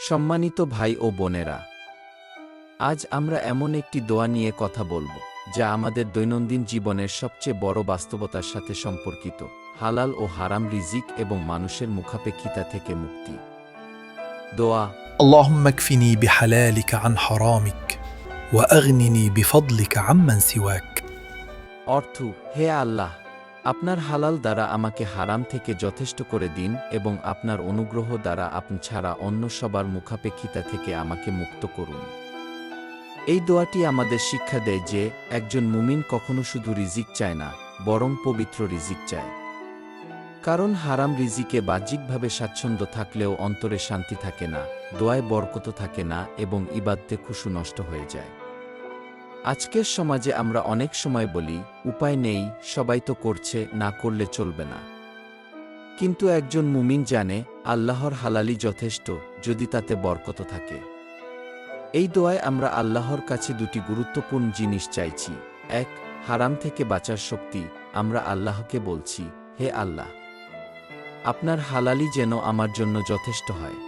সম্মানিত ভাই ও বোনেরা আজ আমরা এমন একটি দোয়া নিয়ে কথা বলবো যা আমাদের দৈনন্দিন জীবনের সবচেয়ে বড় বাস্তবতার সাথে সম্পর্কিত হালাল ও হারাম রিজিক এবং মানুষের মুখাপেক্ষিতা থেকে মুক্তি দোয়া اللهم اكفني بحلالك عن حرامك واغنني بفضلك عمن سواك অর্থ হে আল্লাহ আপনার হালাল দ্বারা আমাকে হারাম থেকে যথেষ্ট করে দিন এবং আপনার অনুগ্রহ দ্বারা আপনি ছাড়া অন্য সবার মুখাপেক্ষিতা থেকে আমাকে মুক্ত করুন। এই দোয়াটি আমাদের শিক্ষা দেয় যে, একজন মুমিন কখনো শুধু রিজিক চায় না, বরং পবিত্র রিজিক চায়। কারণ হারাম রিজিকে বাহ্যিকভাবে স্বাচ্ছন্দ্য থাকলেও অন্তরে শান্তি থাকে না, দোয়ায় বরকত থাকে না এবং ইবাদতে খুশু নষ্ট হয়ে যায়। আজকের সমাজে আমরা অনেক সময় বলি, উপায় নেই, সবাই তো করছে, না করলে চলবে না। কিন্তু একজন মুমিন জানে, আল্লাহর হালালি যথেষ্ট, যদি তাতে বরকত থাকে। এই দোয়ায় আমরা আল্লাহর কাছে দুটি গুরুত্বপূর্ণ জিনিস চাইছি। এক, হারাম থেকে বাঁচার শক্তি, আমরা আল্লাহকে বলছি, হে আল্লাহ, আপনার হালালি যেন আমার জন্য যথেষ্ট হয়।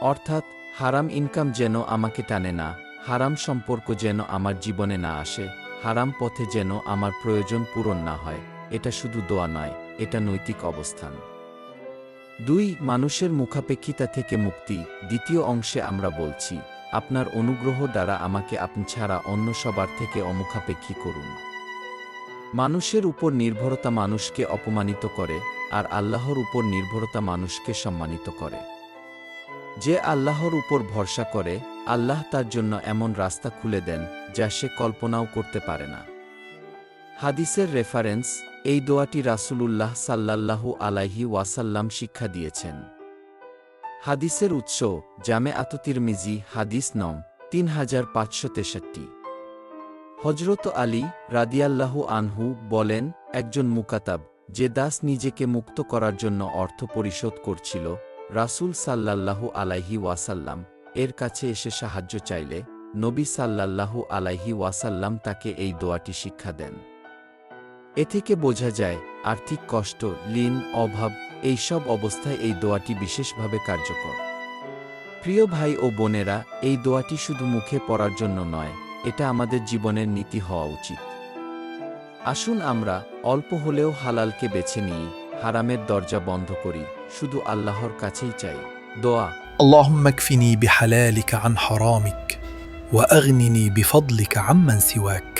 অর্থাৎ, হারাম ইনকাম যেন আমাকে টানে না হারাম সম্পর্ক যেন আমার জীবনে না আসে, হারাম পথে যেন আমার প্রয়োজন পূরণ না হয়, এটা শুধু দোয়া নয়, এটা নৈতিক অবস্থান। দুই, মানুষের মুখাপেক্ষিতা থেকে মুক্তি, দ্বিতীয় অংশে আমরা বলছি, আপনার অনুগ্রহ দ্বারা আমাকে আপনি ছাড়া অন্য সবার থেকে অমুখাপেক্ষী করুন। মানুষের উপর নির্ভরতা মানুষকে অপমানিত করে, আর আল্লাহর উপর নির্ভরতা মানুষকে সম্মানিত করে। যে আল্লাহর উপর ভরসা করে, আল্লাহ তার জন্য এমন রাস্তা খুলে দেন, যা সে কল্পনাও করতে পারে না। হাদিসের রেফারেন্স এই দোয়াটি রাসূলুল্লাহ সাল্লাল্লাহু আলাইহি ওয়াসাল্লাম শিক্ষা দিয়েছেন। হাদিসের উৎস, জামে আততিরমিজি হাদিস নং তিন হাজার পাঁচশো তেষট্টি। হজরত আলী রাদিয়াল্লাহু আনহু বলেন, একজন মুকাতাব, যে দাস নিজেকে মুক্ত করার জন্য অর্থ পরিশোধ করছিল রাসূল সাল্লাল্লাহু আলাইহি ওয়াসাল্লাম এর কাছে এসে সাহায্য চাইলে নবী সাল্লাল্লাহু আলাইহি ওয়াসাল্লাম তাকে এই দোয়াটি শিক্ষা দেন। এ থেকে বোঝা যায়, আর্থিক কষ্ট, লীন, অভাব এই সব অবস্থায় এই দোয়াটি বিশেষভাবে কার্যকর। প্রিয় ভাই ও বোনেরা, এই দোয়াটি শুধু মুখে পড়ার জন্য নয়, এটা আমাদের জীবনের নীতি হওয়া উচিত। আসুন আমরা অল্প হলেও হালালকে বেছে নিই, হারামের দরজা বন্ধ করি। শুধু আল্লাহর কাছেই চাই দোয়া اللهم اكفني بحلالك عن حرامك واغنني بفضلك عمن سواك